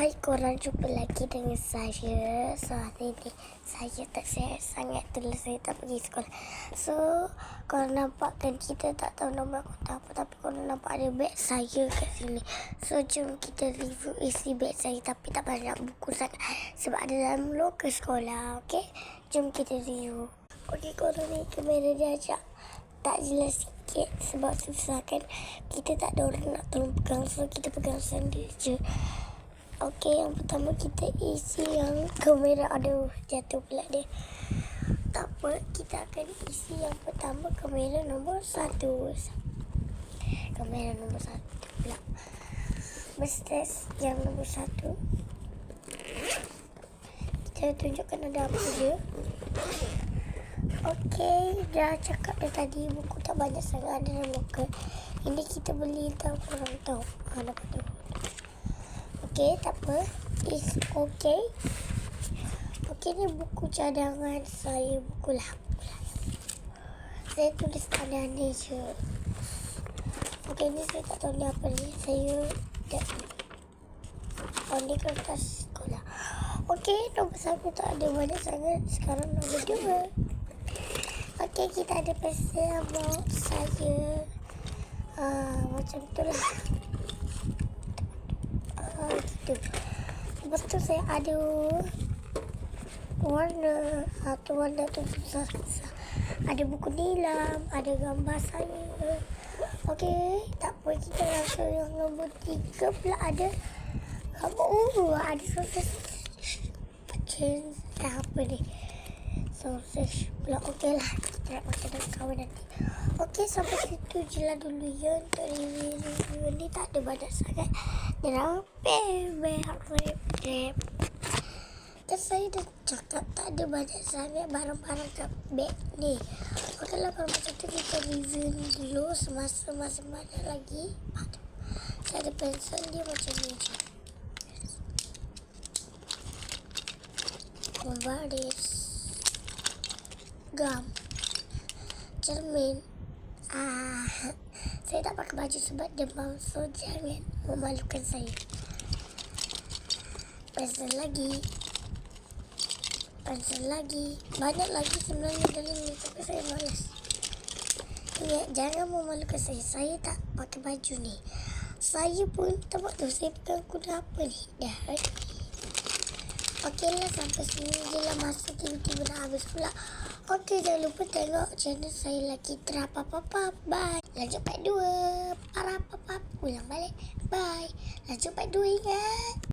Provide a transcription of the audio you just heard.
Hai korang jumpa lagi dengan saya. So hari ni saya tak sihat sangat Dulu saya tak pergi sekolah. So korang nampak kan kita tak tahu nama kota apa Tapi korang nampak ada beg saya kat sini. So jom kita review isi beg saya Tapi tak banyak buku sangat Sebab ada dalam loka sekolah Okay Jom kita review. Okay korang ni kamera dia ajak. Tak jelas sikit sebab susah kan. Kita tak ada orang nak tolong pegang so kita pegang sendiri je Okey, yang pertama kita isi yang kamera. Aduh, jatuh pula dia. Tak apa, kita akan isi yang pertama kamera nombor satu. Kamera nombor satu pula. Mestes yang nombor satu. Kita tunjukkan ada apa je. Okey, dah cakap dah tadi buku tak banyak sangat ada dalam loker. Ini kita beli tahu korang tahu. Ha, dapat tu. Okey, tak apa. It's okay. Okey, ni buku cadangan saya. Buku lah. Saya tulis tanda ni je. Okey, ni saya tak tahu ni apa ni. Saya tak Oh, ni kertas sekolah. Okey, nombor satu tak ada banyak sangat. Sekarang nombor dua. Okey, kita ada pesan about saya. Uh, macam tu lah Lepas tu saya ada warna. Satu warna tu susah-susah. Ada buku nilam, ada gambar saya. Okey, tak apa kita langsung yang nombor tiga pula. Ada gambar oh, ada sosis pecin apa ni. Sosis pula. Okey lah kita nak makan dengan kawan nanti. Okey sampai situ je lah dulu ya. Untuk review-review ni tak ada banyak sangat. Dan rap rap dan saya dah cakap tak ada banyak sangat barang-barang kat beg ni. Okey lah kalau macam tu kita review dulu semasa masih banyak lagi. Aduh. saya ada pensel dia macam ni je. Baris Gam. Cermin. Ah, Saya tak pakai baju sebab demam So jangan memalukan saya Pensel lagi Pensel lagi Banyak lagi sebenarnya dalam ni Tapi saya malas Ya, jangan memalukan saya Saya tak pakai baju ni Saya pun tak tu Saya pegang kuda apa ni Dah Okey lah sampai sini je lah masa tiba-tiba dah habis pula. Okey jangan lupa tengok channel saya lagi terapapapap. Bye. Lanjut part 2. Parapapap. Ulang balik. Bye. Lanjut part 2 ingat.